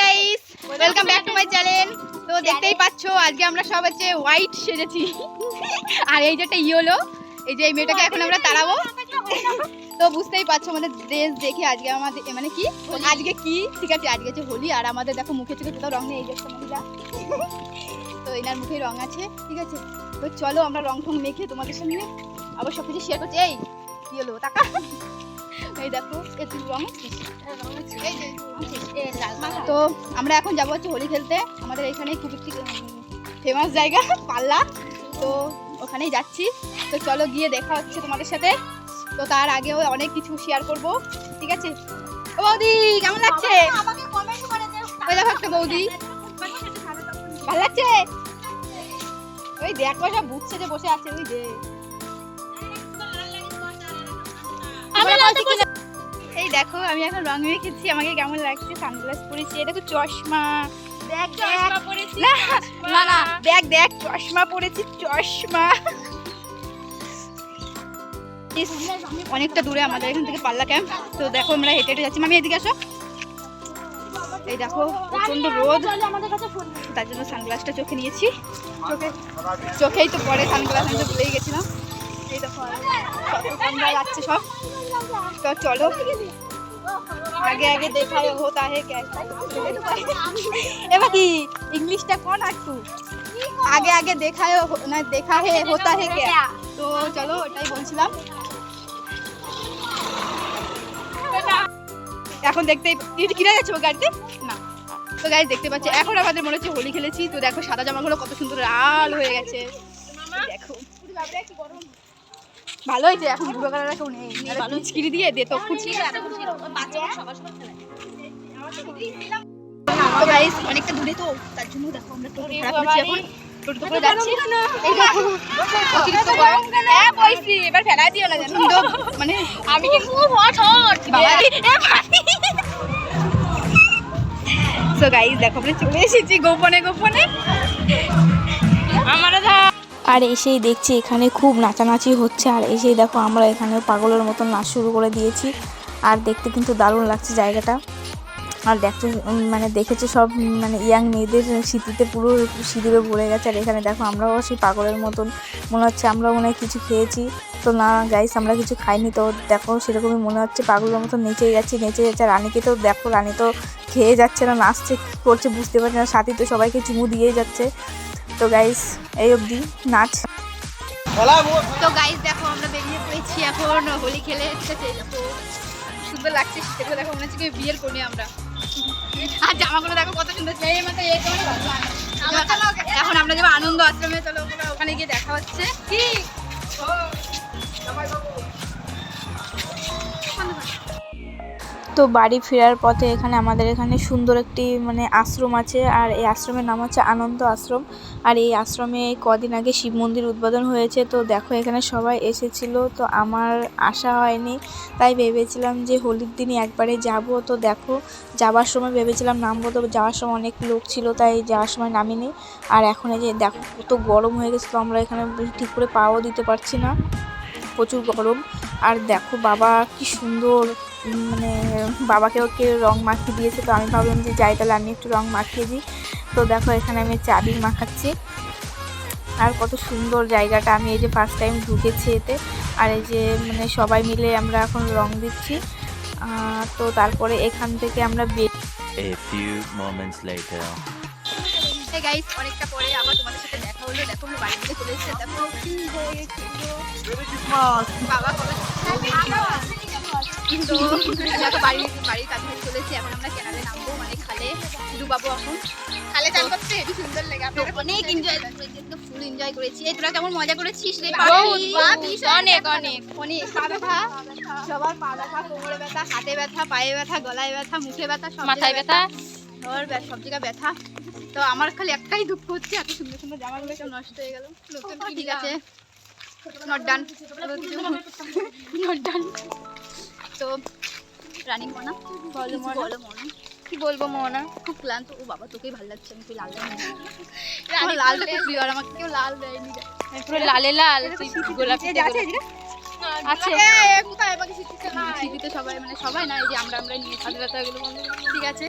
Guys welcome back to my channel তো দেখতেই পাচ্ছো, আজকে আমরা সব হচ্ছে হোয়াইট সেজেছি। আর এই যেটা ইয়েলো এই যে এই মেয়েটাকে এখন আমরা তাড়াবো। তো বুঝতেই পারছ আমাদের ড্রেস দেখে আজকে আমাদের মানে কি? আজকে কি? ঠিক আছে, আজকে হচ্ছে হোলি, আর আমাদের দেখো মুখে চোখে কোথাও রং নেই, এই যে মহিলা। তো এনার মুখে রং আছে, ঠিক আছে? তো চলো আমরা রং ঠং মেখে তোমাদের সঙ্গে আবার সব কিছু শেয়ার করছি। এই হলো, টাকা? এই দেখো। তো আমরা এখন যাব হচ্ছে হোলি খেলতে। আমাদের এখানে খুব একটি ফেমাস জায়গা পাল্লা। তো ওখানেই যাচ্ছি। তো চলো গিয়ে দেখা হচ্ছে তোমাদের সাথে। তো তার আগেও অনেক কিছু শেয়ার করব। ঠিক আছে? বৌদি কেমন লাগছে? ওই দেখো একটা বৌদি। ভালো লাগছে? ওই দেখো সব বুঝছে যে বসে আছে ওই এই দেখো আমি এখন রং মেখেছি আমাকে কেমন লাগছে? সানগ্লাস পরেছি এটা তো চশমা। দেখ না না না দেখ দেখ চশমা পরেছি চশমা। অনেকটা দূরে আমাদের এখান থেকে পাল্লা ক্যাম্প তো দেখো আমরা হেঁটে হেঁটে যাচ্ছি। মামি এদিকে আসো এই দেখো প্রচণ্ড রোদ। তার জন্য সানগ্লাসটা চোখে নিয়েছি। চোখে চোখেই তো পরে সানগ্লাস আমি তো ভুলেই গেছিলাম। এই দেখো যাচ্ছে সব। তো চলো আগে আগে দেখায় হোতা হে ক্যাসা এবার কি ইংলিশটা কোন একটু আগে আগে দেখায় হো- না দেখা হে হোতা হে ক্যা তো চলো ওটাই বলছিলাম এখন দেখতেই তুই কিনে যাচ্ছ গাড়িতে? না। তো গাইজ দেখতে পাচ্ছি। এখন আমাদের মনে হচ্ছে হোলি খেলেছি। তো দেখো সাদা জামাগুলো কত সুন্দর লাল হয়ে গেছে। দেখো। ভালো হয়েছে এখন বুড়ো কালার কেউ নেই। ভালো দিয়ে দে তো গাইস অনেকটা দূরে তো তার জন্য দেখো আমরা টোটো ভাড়া করেছি এখন। টোটো করে যাচ্ছি। এই দেখো অতিরিক্ত গরম। হ্যাঁ বইছি এবার ফেলা দিও না জানো মানে আমি কিন্তু হট হট বাবা। সো গাইস দেখো আমরা চলে এসেছি গোপনে গোপনে। আমারও আর এসেই দেখছি এখানে খুব নাচানাচি হচ্ছে। আর এসেই দেখো আমরা এখানে পাগলের মতন নাচ শুরু করে দিয়েছি। আর দেখতে কিন্তু দারুণ লাগছে জায়গাটা। আর দেখতে মানে দেখেছে সব মানে ইয়াং মেয়েদের স্মৃতিতে পুরো সিঁদুরে ভরে গেছে। আর এখানে দেখো আমরাও সেই পাগলের মতন। মনে হচ্ছে আমরাও মনে হয় কিছু খেয়েছি। তো না গাইস আমরা কিছু খাইনি। তো দেখো সেরকমই মনে হচ্ছে পাগলের মতন নেচে যাচ্ছি, নেচে যাচ্ছে। রানীকে তো দেখো, রানী তো খেয়ে যাচ্ছে না, নাচছে করছে বুঝতে পারছে না। সাথী তো সবাইকে চুমু দিয়েই যাচ্ছে। তো গাইস এই অবধি নাচ। তো গাইস দেখো আমরা বেরিয়ে পড়েছি এখন হোলি খেলে দেখো সুন্দর লাগছে সেটা দেখো মনে হচ্ছে কি বিয়ের করি আমরা। আর জামাগুলো দেখো কত সুন্দর। এই তোমার এখন আমরা যাব আনন্দ আশ্রমে চলো ওখানে- ওখানে গিয়ে দেখা হচ্ছে। কি? তো বাড়ি ফেরার পথে এখানে আমাদের এখানে সুন্দর একটি মানে আশ্রম আছে, আর এই আশ্রমের নাম হচ্ছে আনন্দ আশ্রম। আর এই আশ্রমে কদিন আগে শিব মন্দির উদ্বোধন হয়েছে। তো দেখো এখানে সবাই এসেছিল, তো আমার আশা হয়নি। তাই ভেবেছিলাম যে হোলির দিনই একবারে যাব। তো দেখো যাওয়ার সময় ভেবেছিলাম নামবো তো যাওয়ার সময় অনেক লোক ছিল, তাই যাওয়ার সময় নামিনি। আর এখন এই যে দেখো, কত গরম হয়ে গেছে, তো আমরা এখানে ঠিক করে পাও দিতে পারছি না। প্রচুর গরম। আর দেখো বাবা কি সুন্দর মানে বাবাকে ওকে রং মাখিয়ে দিয়েছে তো আমি ভাবলাম যে যাই তাহলে আমি একটু রং মাখিয়ে দিই। তো দেখো এখানে আমি চাবি মাখাচ্ছি। আর কত সুন্দর জায়গাটা আমি এই যে ফার্স্ট টাইম ঢুকেছি এতে। আর এই যে মানে সবাই মিলে আমরা এখন রং দিচ্ছি। তো তারপরে এখান থেকে আমরা বের A few moments later. এই গাইস অনেকটা পরে আবার তোমাদের সাথে দেখো আমরা বাড়ি থেকে চলে এসেছি দেখো। কি হয়ে গেছে বাবা তো দেখো বাড়ি বাড়ির কাছে চলে এসেছি এখন আমরা কেনালে নামবো মানে খালে। ডুবাবো এখন। খালে চান করতে? হেবি সুন্দর লাগে আমরা অনেক এনজয় একদম ফুল এনজয় করেছি। তোরা কেমন মজা করেছিস রে? অনেক অনেক অনেক। পা ব্যথা সবার পা ব্যথা কোমরে ব্যথা হাতে ব্যথা পায়ে ব্যথা গলায় ব্যথা মুখে ব্যথা মাথায় ব্যথা। ব্য- সব জায়গায় ব্যথা। তো আমার খালি একটাই দুঃখ হচ্ছে এত সুন্দর সুন্দর জামাগুলো কেউ নষ্ট হয়ে গেল? ঠিক আছে। নট ডান নট ডান তো রানিং মনা বলো বলো মনা। কি বলব মনা? খুব ক্লান্ত। ও বাবা তোকেই ভালো লাগছে আমি তুই লাল আমার লালটা খুব প্রিয় আর আমাকে কেউ লাল দেয়নি। পুরো লালে লাল গোলাপি আছে? আছে কোথায় সবাই মানে সবাই না এই যে আমরা আমরা নিয়ে সাথে ঠিক আছে।